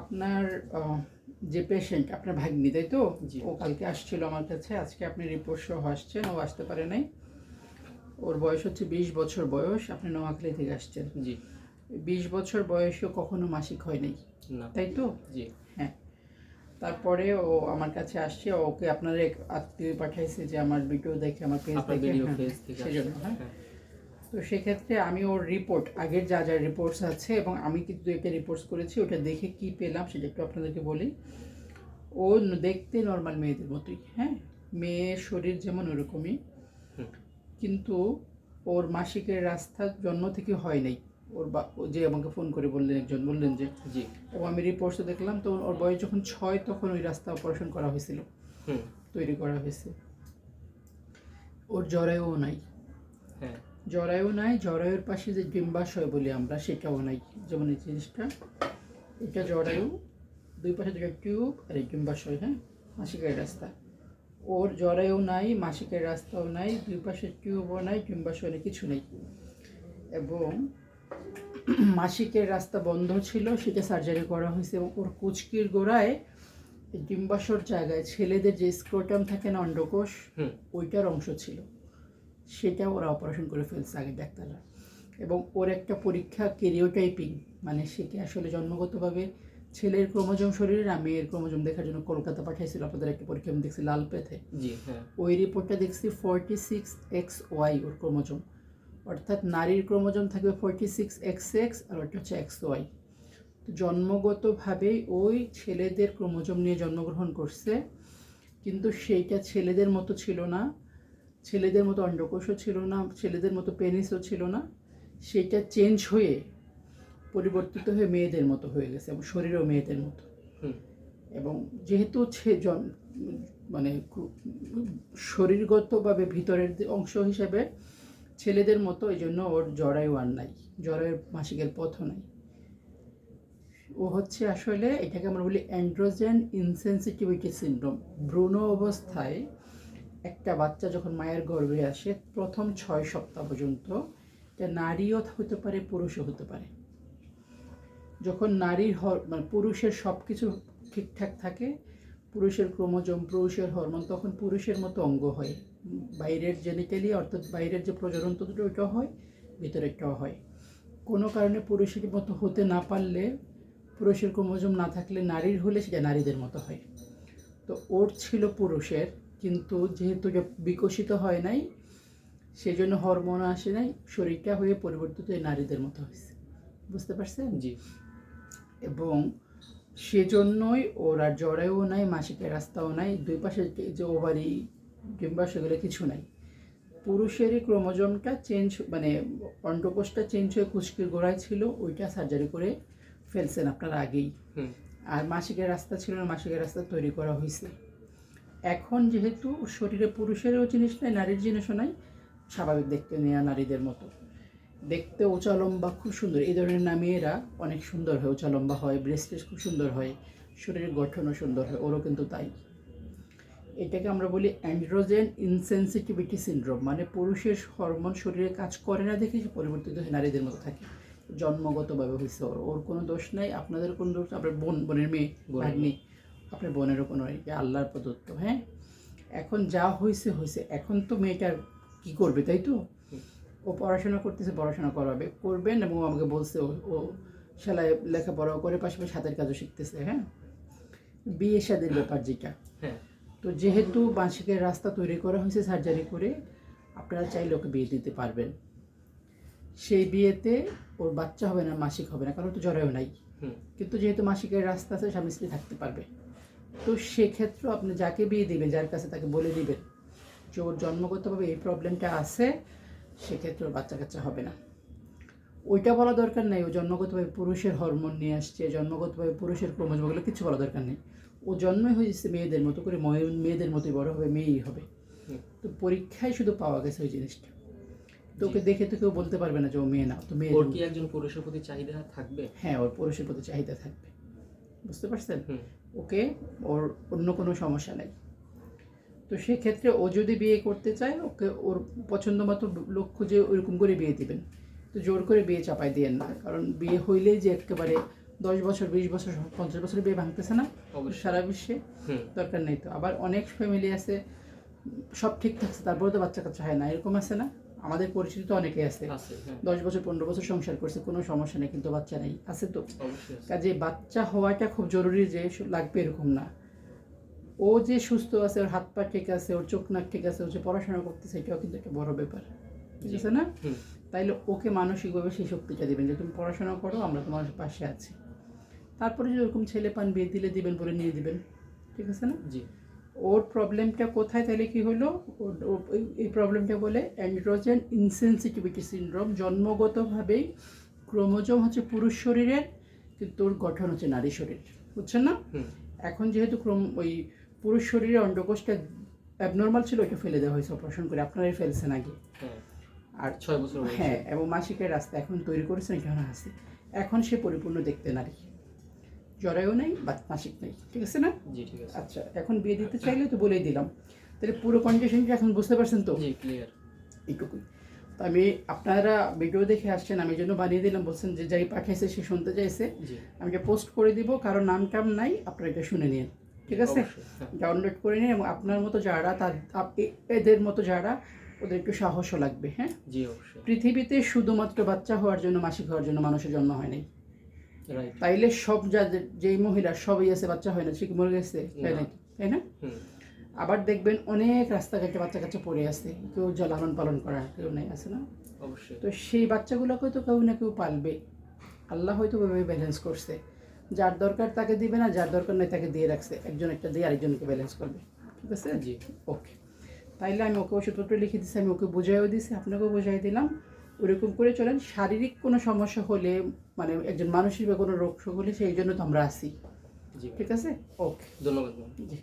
আপনার যে পেশেন্ট আপনার ভাগ্নি তাই তো। ও কালকে আসছিল আমার কাছে আজকে আপনি রিপোর্ট সহ আসছেন ও আসতে পারে নাই। ওর বয়স হচ্ছে বিশ বছর বয়স আপনি নোয়াখালী থেকে আসছেন। জি। বিশ বছর বয়সেও কখনো মাসিক হয় নাই তাই তো? জি। হ্যাঁ। তারপরে ও আমার কাছে আসছে ওকে আপনার এক আত্মীয় পাঠাইছে যে আমার ভিডিও দেখে আমার পেজ দেখে ভিডিও হ্যাঁ, তো সেক্ষেত্রে আমি ওর রিপোর্ট আগের যা যা রিপোর্টস আছে এবং আমি কিন্তু একটা রিপোর্টস করেছি ওটা দেখে কি পেলাম সেটা একটু আপনাদেরকে বলি। ও দেখতে নর্মাল মেয়েদের মতোই হ্যাঁ? মেয়ের শরীর যেমন ওরকমই। কিন্তু ওর মাসিকের রাস্তা জন্ম থেকে হয় নাই। ওর বা ও যে আমাকে ফোন করে বললেন একজন বললেন যে জি। এবং আমি রিপোর্টসে দেখলাম তো ওর বয়স যখন ছয় তখন ওই রাস্তা অপারেশন করা হয়েছিল। তৈরি করা হয়েছে। ওর জরায়ুও নাই। হ্যাঁ। জরায়ু নাই জরায়ুর পাশে যে ডিম্বাশয় বলি আমরা সেটাও নাই যেমন এই জিনিসটা এটা জরায়ু দুই পাশে দুটো টিউব আর এই ডিম্বাশয় হ্যাঁ? মাসিকের রাস্তা। ওর জরায়ু নাই মাসিকের রাস্তাও নাই দুই পাশে টিউবও নাই ডিম্বাশয় নেই কিছু নেই। এবং মাসিকের রাস্তা বন্ধ ছিল সেটা সার্জারি করা হয়েছে এবং ওর কুচকির গোড়ায় ডিম্বাশর জায়গায় ছেলেদের যে স্ক্রোটাম থাকে না অন্ডকোষ ওইটার অংশ ছিল। সেটা ওরা অপারেশন করে ফেলছে আগে ডাক্তাররা। এবং ওর একটা পরীক্ষা কেরিওটাইপিং মানে সে কি আসলে জন্মগতভাবে ছেলের ক্রোমোজোম শরীরে আর মেয়ের ক্রোমোজোম দেখার জন্য কলকাতা পাঠাইছিল। আপনাদের একটা পরীক্ষা আমি দেখছি লাল পেথে জি হ্যাঁ। ওই রিপোর্টটা দেখছি ফোরটি সিক্স এক্স ওয়াই ওর ক্রোমোজোম। অর্থাৎ নারীর ক্রোমোজোম থাকবে ফোরটি সিক্স এক্স এক্স আর ওটা হচ্ছে এক্স ওয়াই জন্মগতভাবেই ওই ছেলেদের ক্রোমোজোম নিয়ে জন্মগ্রহণ করছে কিন্তু সেইটা ছেলেদের মতো ছিল না। ছেলেদের মতো অন্ডকোষও ছিল না ছেলেদের মতো পেনিসও ছিল না। সেটা চেঞ্জ হয়ে পরিবর্তিত হয়ে মেয়েদের মতো হয়ে গেছে এবং শরীরও মেয়েদের মতো। এবং যেহেতু ছে জন- মানে শরীরগতভাবে ভিতরের অংশ হিসেবে ছেলেদের মতো এই জন্য ওর জরায়ু আর নাই। জরায়ুর মাসিকের পথও নাই। ও হচ্ছে আসলে এটাকে আমরা বলি অ্যান্ড্রোজেন ইনসেন্সিটিভিটি সিনড্রোম ভ্রূণ অবস্থায় একটা বাচ্চা যখন মায়ের গর্ভে আসে, প্রথম ছয় সপ্তাহ পর্যন্ত এটা নারীও হতে পারে, পুরুষও হতে পারে। যখন নারীর মানে পুরুষের সব কিছু ঠিকঠাক থাকে, পুরুষের ক্রোমোজোম, পুরুষের হরমোন, তখন পুরুষের মতো অঙ্গ হয়। বাইরের জেনিটালি অর্থাৎ বাইরের যে প্রজনন তন্ত্র, ওইটাও হয় ভিতরেরটাও হয়। কোনো কারণে পুরুষের মতো হতে না পারলে, পুরুষের ক্রোমোজোম না থাকলে নারীর হলে সেটা নারীদের মতো হয়। তো ওর ছিল পুরুষের কিন্তু যেহেতু এটা বিকশিত হয় নাই সেজন্য হরমোন আসে নাই শরীরটা হয়ে পরিবর্তিত হয়ে নারীদের মতো হয়েছে। বুঝতে পারছেন? জি। এবং সেজন্যই ওর আর জরায়ুও নাই মাসিকের রাস্তাও নাই দুই পাশে যে ওভারি ডিম্বা সেগুলো কিছু নাই। পুরুষেরই ক্রোমোজোমটা চেঞ্জ মানে অন্ডকোষটা চেঞ্জ হয়ে কুচকির গোড়ায় ছিল ওইটা সার্জারি করে ফেলছেন আপনার আগেই। আর মাসিকের রাস্তা ছিল না মাসিকের রাস্তা তৈরি করা হয়েছে। এখন যেহেতু শরীরে পুরুষেরও জিনিস নাই, নারীর জিনিসও নাই, স্বাভাবিক দেখতে নেওয়া নারীদের মতো। দেখতে উঁচা লম্বা খুব সুন্দর। এই ধরনের না মেয়েরা অনেক সুন্দর হয় উঁচা লম্বা হয় ব্রেস্টেস খুব সুন্দর হয়, শরীরের গঠনও সুন্দর হয়, ওরও কিন্তু তাই। এটাকে আমরা বলি অ্যান্ড্রোজেন ইনসেন্সিটিভিটি সিনড্রোম মানে পুরুষের হরমোন শরীরে কাজ করে না দেখে সে পরিবর্তিত হয়ে নারীদের মতো থাকে। জন্মগতভাবে হয়েছে ওর। ওর কোনো দোষ নাই, আপনাদের কোনো দোষ, আপনার বোন, বোনের মেয়ে, ভাগ্নি আপনার বোনের কোনো নেই যে আল্লাহর প্রদত্ত হ্যাঁ? এখন যা হয়েছে হয়েছে এখন তো মেয়েটার কি করবে তাই তো? ও পড়াশোনা করতেছে পড়াশোনা করাবে। করবেন এবং ও আমাকে বলছে ও সেলাই লেখাপড়াও করে পাশাপাশি হাতের কাজও শিখতেছে হ্যাঁ? বিয়ে শাদের ব্যাপার যেটা। হ্যাঁ। তো যেহেতু বাঁশিকের রাস্তা তৈরি করা হয়েছে সার্জারি করে আপনারা চাইলে ওকে বিয়ে দিতে পারবেন। সেই বিয়েতে ওর বাচ্চা হবে না মাসিক হবে না কারণ তো জরায়ু নাই। কিন্তু যেহেতু মাসিকের রাস্তা আছে স্বামী স্ত্রী থাকতে পারবে। তো সেক্ষেত্রে আপনি যাকে বিয়ে দিবেন যার কাছে তাকে বলে দিবেন যে ওর জন্মগতভাবে এই প্রবলেমটা আছে সেক্ষেত্রে ওর বাচ্চা কাচ্চা হবে না। ওইটা বলা দরকার নেই ও জন্মগতভাবে পুরুষের হরমোন নিয়ে আসছে জন্মগতভাবে পুরুষের ক্রোমোজোম ওগুলো কিছু বলা দরকার নেই। ও জন্মই হয়েছে মেয়েদের মতো করে ময়- মেয়েদের মতোই বড় হবে মেয়েই হবে। তো পরীক্ষায় শুধু পাওয়া গেছে ওই জিনিসটা। তো ওকে দেখে তো কেউ বলতে পারবে না যে ও মেয়ে না তো মেয়ে ওর কি একজন পুরুষের প্রতি চাহিদা থাকবে? হ্যাঁ ওর পুরুষের প্রতি চাহিদা থাকবে। বুঝতে পারছেন? ওকে ওর অন্য কোনো সমস্যা নেই। তো সেক্ষেত্রে ও যদি বিয়ে করতে চায় ওকে ওর পছন্দ মতো লোক খুঁজে ওইরকম করে বিয়ে দিবেন। তো জোর করে বিয়ে চাপাই দিয়েন না। কারণ বিয়ে হইলেই যে একেবারে দশ বছর বিশ বছর পঞ্চাশ বছর বিয়ে ভাঙতেছে না সারা বিশ্বে হুম। দরকার নেই তো। আবার অনেক ফ্যামিলি আছে সব ঠিক থাকছে তারপরে তো বাচ্চা কাচ্চা হয় না এরকম আছে না? আমাদের পরিচিত তো অনেকে আছে। হ্যাঁ। দশ বছর পনেরো বছর সংসার করছে কোনো সমস্যা নেই কিন্তু বাচ্চা নেই আছে তো। কাজে বাচ্চা হওয়াটা খুব জরুরি যে লাগবে এরকম না। ও যে সুস্থ আছে ওর হাত পা ঠিক আছে ওর চোখ নাক ঠিক আছে ও যে পড়াশোনা করতেছে এটাও কিন্তু একটা বড় ব্যাপার। ঠিক আছে না তাইলে ওকে মানসিকভাবে সেই শক্তিটা দিবেন যে তুমি পড়াশোনা করো আমরা তোমার পাশে আছি। তারপরে যদি ওরকম ছেলে পান বিয়ে দিলে দিবেন বলে নিয়ে দিবেন। ঠিক আছে না? জি। ওর প্রবলেমটা কোথায় তাহলে কি হলো? এই- প্রবলেমটা বলে অ্যান্ড্রোজেন ইনসেন্সিটিভিটি সিনড্রোম জন্মগতভাবেই ক্রোমোজোম হচ্ছে পুরুষ শরীরের কিন্তু ওর গঠন হচ্ছে নারী শরীর বুঝছেন না? এখন যেহেতু ক্রম ওই পুরুষ শরীরে অন্ডকোষটা অ্যাবনর্মাল ছিল ওইটা ফেলে দেওয়া হয়েছে অপারেশন করে। আপনারাই ফেলছেন আগে। আর ছয় বছর হ্যাঁ এবং মাসিকের রাস্তা এখন তৈরি করেছেন হলো হাসি এখন সে পরিপূর্ণ দেখতে নারী। জরায়ু নেই বা মাসিক নেই। ঠিক আছে না? জি ঠিক আছে। আচ্ছা এখন বিয়ে দিতে চাইলে তো বলেই দিলাম। তাহলে পুরো কন্ডিশনটা এখন বুঝতে পারছেন তো? জি ক্লিয়ার এইটুকুই। তো আমি আপনারা ভিডিও দেখে আসছেন আমি জন্য বানিয়ে দিলাম বলছেন যে যাই পাঠিয়েছে সে শুনতে চাইছে। আমি পোস্ট করে দিব কারও নাম টাম নাই আপনারা এটা শুনে নিন। ঠিক আছে? হ্যাঁ। ডাউনলোড করে নিন এবং আপনার মতো যারা তার এদের মতো যারা ওদের একটু সাহসও লাগবে হ্যাঁ? জি অবশ্যই। পৃথিবীতে শুধুমাত্র বাচ্চা হওয়ার জন্য মাসিক হওয়ার জন্য মানুষের জন্ম হয় নাই। তাইলে সব যাদের যেই মহিলা সবই আছে বাচ্চা হয় না সে কি মরে গেছে? তাই না। তাই না? আবার দেখবেন অনেক রাস্তাঘাটে বাচ্চা কাচ্চা পড়ে আছে কেউ যা পালন করার কেউ নেই আছে না? অবশ্যই। তো সেই বাচ্চাগুলোকে তো কেউ না কেউ পালবে। আল্লাহ হয়তো ওইভাবে ব্যালেন্স করছে। যার দরকার তাকে দিবে না যার দরকার নেই তাকে দিয়ে রাখছে। একজন একটা দিয়ে আরেকজনকে ব্যালেন্স করবে। ঠিক আছে? জি। ওকে তাইলে আমি ওকে ওষুধপত্র লিখে দিচ্ছি আমি ওকে বোঝাইও দিছি আপনাকেও বোঝাই দিলাম। ওরকম করে চলেন শারীরিক কোনো সমস্যা হলে মানে একজন মানুষের বা কোনো রোগ হলে সেই জন্য তো আমরা আসি। ঠিক আছে? ওকে ধন্যবাদ জি।